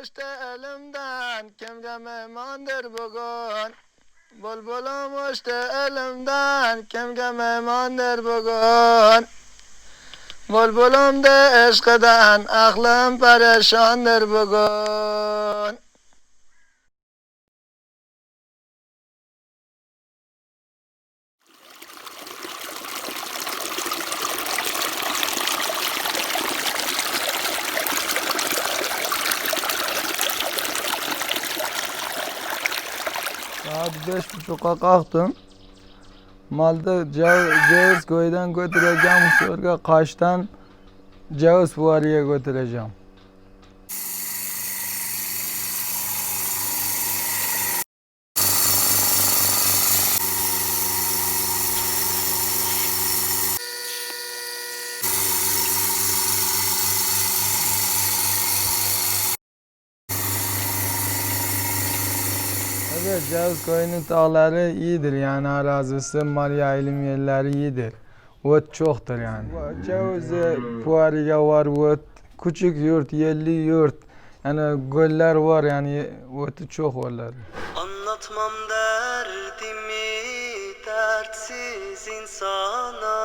پشت علم دان کم غم ایمان در بگون. بول بولا مشت علم دان کم غم ایمان در بگون. بول بولم ده عشق دان اخلم پرشان در بگون. Saat beş buçuk'a kalktım. Malda ceviz, köyden götüreceğim. Şuraya Kaş'tan ceviz fuarıya götüreceğim. Evet, Ceviz Köyü'nün dağları iyidir yani arazisi, mal yayılım yerleri iyidir. Ot çoktur yani. Ceviz fuarıya var ot, küçük yurt, yerli yurt. Yani göller var yani otu çok olur. Anlatmam derdimi dertsiz insana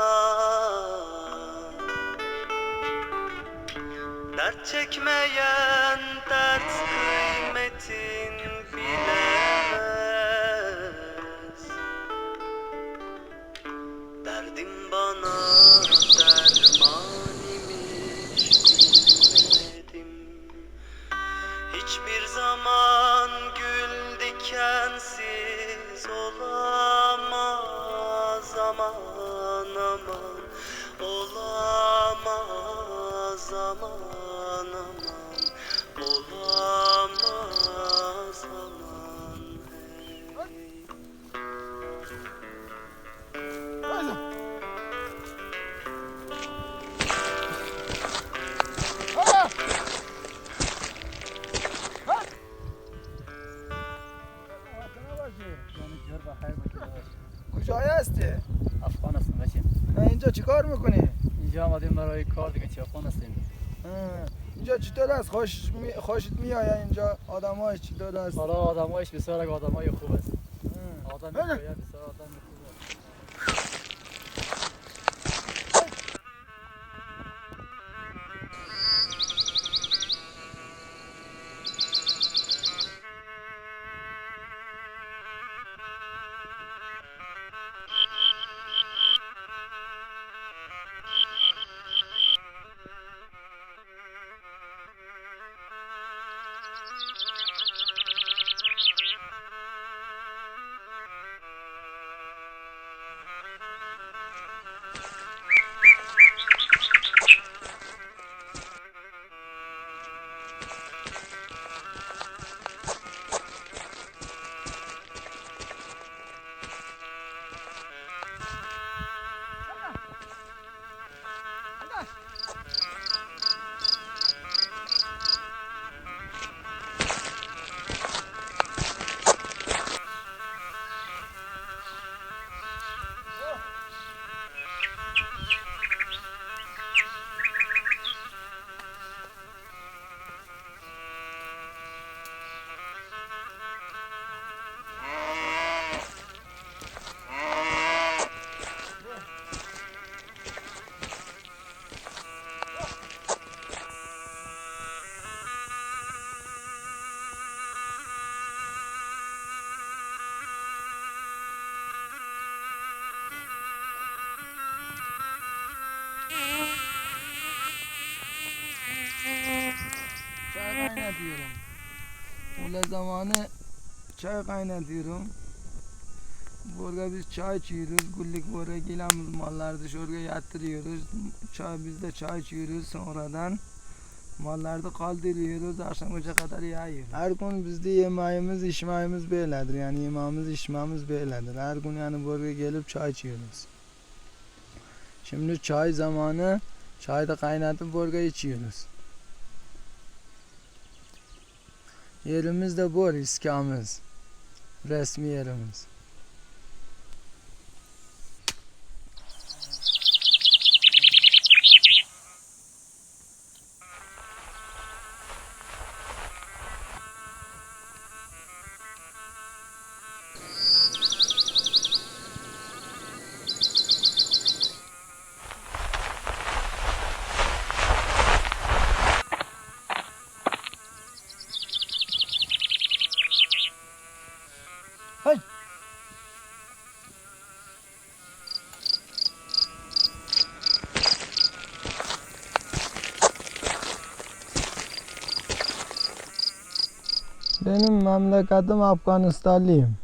Dert çekmeyen Hiçbir zaman gül dikensiz olamaz اینجا چیکار می‌کنی؟ اینجا آمدیم برای کار دیگه چه افغان هستیم اینجا چطور است؟ خوش می... خوشت میآید اینجا آدمایش چطور است؟ حالا آدمایش بسیار آدمای خوب است. آدم بله. بسیار آدم Kaynatıyorum. Öyle zamanı çay kaynatıyorum. Burada biz çay içiyoruz. Güllük buraya gelen malları şuraya yatırıyoruz. Çay, biz de çay içiyoruz sonradan. Malları kaldırıyoruz. Akşam kadar yayıyoruz. Her gün bizde yemeğimiz, içmeğimiz böyledir. Yani yemeğimiz, içmemiz böyledir. Her gün yani buraya gelip çay içiyoruz. Şimdi çay zamanı. Çay da kaynatıp buraya içiyoruz. Yerimiz de bu iskamız. Resmi yerimiz. Benim memleketim Afganistanlıyım.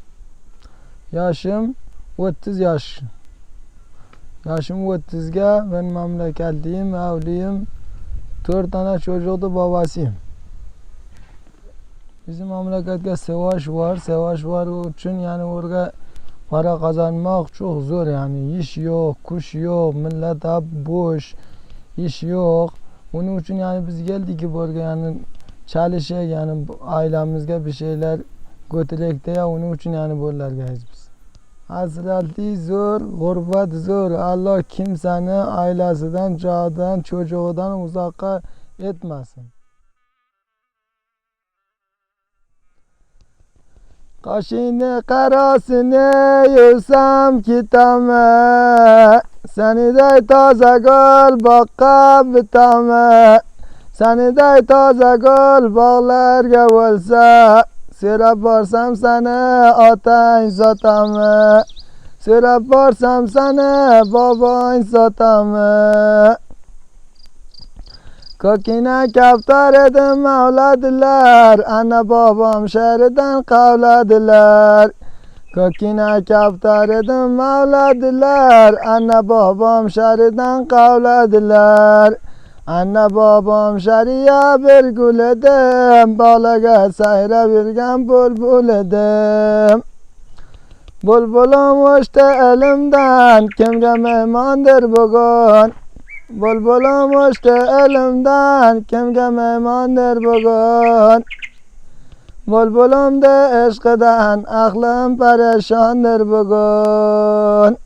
Yaşım 30 yaş. Yaşım 30'ga ben memleketliyim, evliyim. 4 tane çocuklu babasıyım. Bizim memlekette savaş var, savaş var için yani orada para kazanmak çok zor yani. İş yok, kuş yok, millet hep boş, iş yok. Onun için yani biz geldik ki yani çalışacak yani bu ailemizge bir şeyler götürek diye onun için yani buralardayız biz. Hasreti zor, gurbet zor. Allah kimseni ailesinden, candan, çocuğundan uzaka etmesin. Kaşını karasını yüzsem kitame Seni de taze gül bakka bitame Seni de taze gül bağlarga olsa Sürep varsam seni atayn satame Sürep varsam seni babayn satame Kokine kaftar edin mevladiler Anne babam şeriden kavladiler Kokine kaftar edin mevladiler Anne babam şeriden kavladiler Anne babam şeriye bir gül edim Balaga sayra birgen bulbul edim Bulbulum uçtu elimden Kimge mehmandır bugün? Bulbulum uçtu elimden Kimge mehmandır bugün? Bulbulum da eşkıdan Aklım perişandır bugün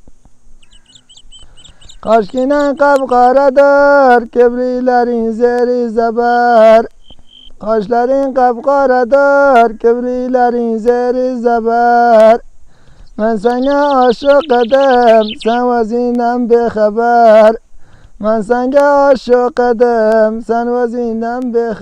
Kaşkinen kapkaradır, kibrilerin zeri zeber. Kaşların kapkaradır, kibrilerin zeri zeber. من سنگه عاشق دم سن وزینم به خبر من سنگه عاشق دم سن وزینم به